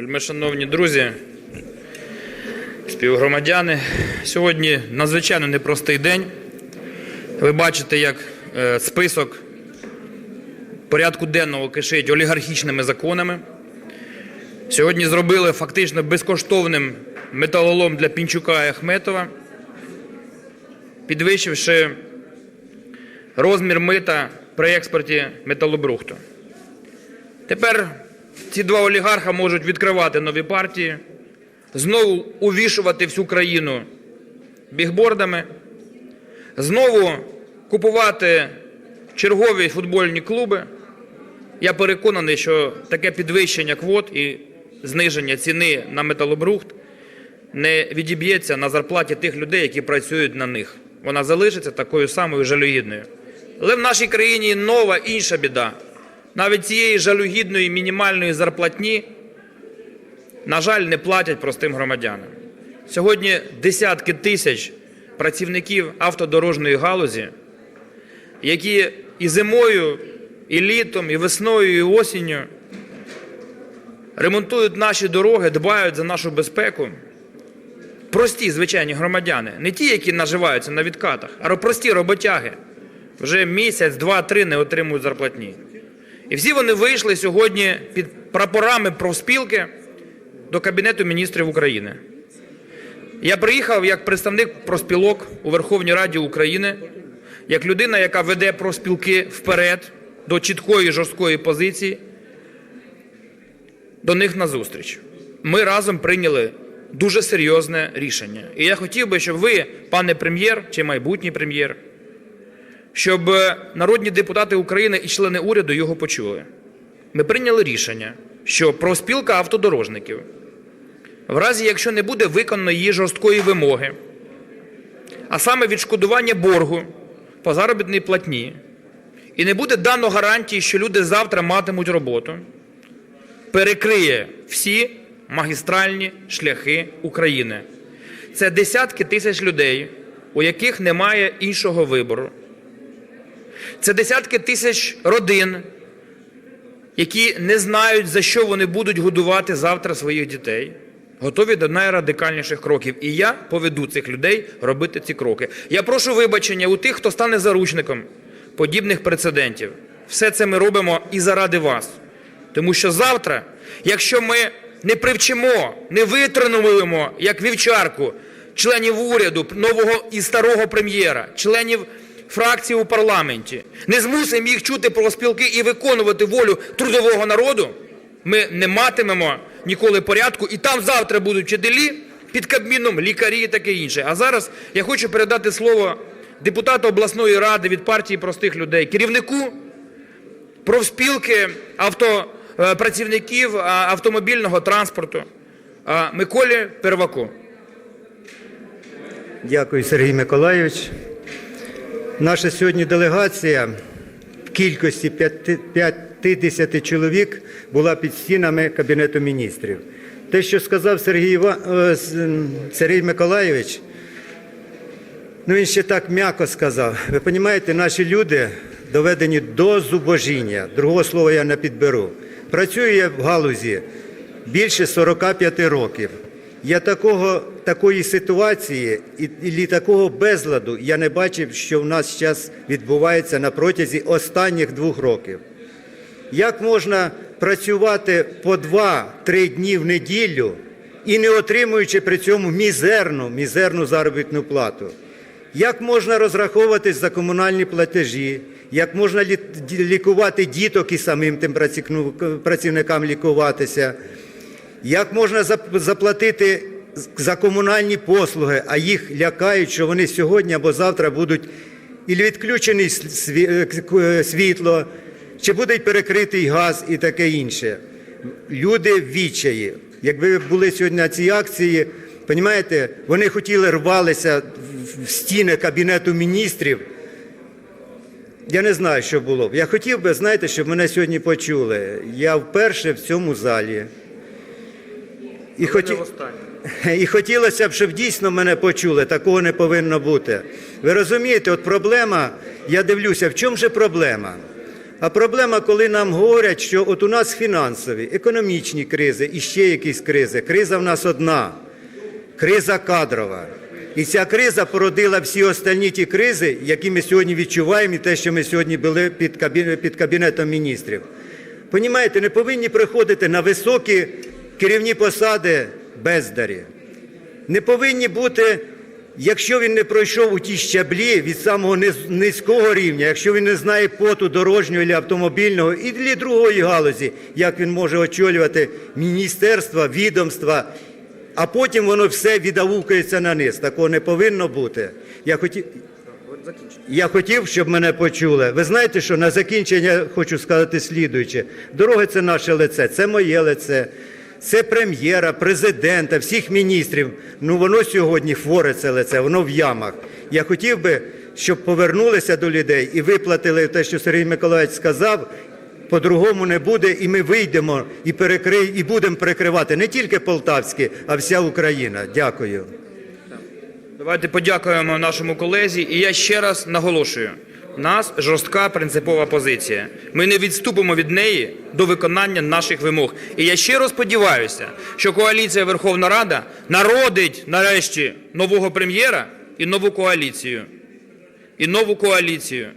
Вельми шановні друзі, співгромадяни. Сьогодні надзвичайно непростий день. Ви бачите, як е, список порядку денного кишить олігархічними законами. Сьогодні зробили фактично безкоштовним металолом для Пінчука і Ахметова, підвищивши розмір мита при експорті металобрухту. Тепер ці два олігарха можуть відкривати нові партії, знову увішувати всю країну бігбордами, знову купувати чергові футбольні клуби. Я переконаний, що таке підвищення квот і зниження ціни на металобрухт не відіб'ється на зарплаті тих людей, які працюють на них. Вона залишиться такою самою жалюгідною. Але в нашій країні нова інша біда. Навіть цієї жалюгідної мінімальної зарплатні, на жаль, не платять простим громадянам. Сьогодні десятки тисяч працівників автодорожної галузі, які і зимою, і літом, і весною, і осінню ремонтують наші дороги, дбають за нашу безпеку. Прості звичайні громадяни, не ті, які наживаються на відкатах, а прості роботяги. Вже місяць, два, три не отримують зарплатні. І всі вони вийшли сьогодні під прапорами профспілки до Кабінету міністрів України. Я приїхав як представник профспілок у Верховній Раді України, як людина, яка веде профспілки вперед до чіткої жорсткої позиції, до них назустріч. Ми разом прийняли дуже серйозне рішення. І я хотів би, щоб ви, пане прем'єр чи майбутній прем'єр, щоб народні депутати України і члени уряду його почули. Ми прийняли рішення, що профспілка автодорожників, в разі якщо не буде виконано її жорсткої вимоги, а саме відшкодування боргу по заробітній платні, і не буде дано гарантії, що люди завтра матимуть роботу, перекриє всі магістральні шляхи України. Це десятки тисяч людей, у яких немає іншого вибору. Це десятки тисяч родин, які не знають, за що вони будуть годувати завтра своїх дітей, готові до найрадикальніших кроків. І я поведу цих людей робити ці кроки. Я прошу вибачення у тих, хто стане заручником подібних прецедентів. Все це ми робимо і заради вас. Тому що завтра, якщо ми не привчимо, не витренуємо, як вівчарку, членів уряду, нового і старого прем'єра, членів фракції у парламенті, не змусимо їх чути про спілки і виконувати волю трудового народу, ми не матимемо ніколи порядку, і там завтра будуть вчителі під кабміном, лікарі і таке інше. А зараз я хочу передати слово депутату обласної ради від партії простих людей, керівнику профспілки авто, е, працівників автомобільного транспорту Миколі Перваку. Дякую, Сергій Миколайович. Наша сьогодні делегація в кількості п'яти- 50 чоловік була під стінами Кабінету міністрів. Те, що сказав Сергій, Іва... е, Сергій Миколайович, ну він ще так м'яко сказав. Ви розумієте, наші люди доведені до зубожіння. Другого слова я не підберу. Працюю я в галузі більше 45 років. Я такого, такої ситуації і, такого безладу я не бачив, що в нас зараз відбувається на протязі останніх двох років. Як можна працювати по 2-3 дні в неділю і не отримуючи при цьому мізерну, мізерну заробітну плату? Як можна розраховуватись за комунальні платежі? Як можна лікувати діток і самим тим працівникам лікуватися? Як можна заплатити за комунальні послуги, а їх лякають, що вони сьогодні або завтра будуть і відключений сві- е, е, світло, чи буде перекритий газ і таке інше. Люди в відчаї. Якби були сьогодні на цій акції, розумієте, вони хотіли рвалися в стіни Кабінету міністрів. Я не знаю, що було б. Я хотів би, знаєте, щоб мене сьогодні почули. Я вперше в цьому залі. І, хоті... і хотілося б, щоб дійсно мене почули. Такого не повинно бути. Ви розумієте, от проблема, я дивлюся, в чому же проблема? А проблема, коли нам говорять, що от у нас фінансові, економічні кризи і ще якісь кризи. Криза в нас одна криза кадрова. І ця криза породила всі остальні ті кризи, які ми сьогодні відчуваємо, і те, що ми сьогодні були під, кабі- під Кабінетом міністрів. Понімаєте, не повинні приходити на високі керівні посади бездарі. Не повинні бути, якщо він не пройшов у ті щаблі від самого низького рівня, якщо він не знає поту дорожнього чи автомобільного і для другої галузі, як він може очолювати міністерства, відомства, а потім воно все відаукується на низ. Такого не повинно бути. Я хотів, я хотів, щоб мене почули. Ви знаєте, що на закінчення хочу сказати слідуюче. Дороги це наше лице, це моє лице, це прем'єра, президента, всіх міністрів. Ну воно сьогодні хворе це лице, воно в ямах. Я хотів би, щоб повернулися до людей і виплатили те, що Сергій Миколаївич сказав. По-другому не буде, і ми вийдемо і перекри... і будемо перекривати не тільки Полтавське, а вся Україна. Дякую. Давайте подякуємо нашому колезі. І я ще раз наголошую: нас жорстка принципова позиція. Ми не відступимо від неї до виконання наших вимог. І я щиро сподіваюся, що коаліція Верховна Рада народить нарешті нового прем'єра і нову коаліцію. І нову коаліцію.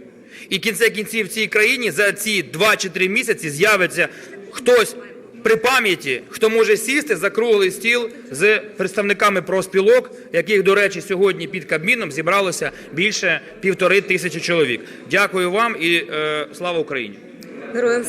І кінця кінців в цій країні за ці два чи три місяці з'явиться хтось при пам'яті, хто може сісти за круглий стіл з представниками профспілок, яких, до речі, сьогодні під Кабміном зібралося більше півтори тисячі чоловік. Дякую вам і е, слава Україні! Героям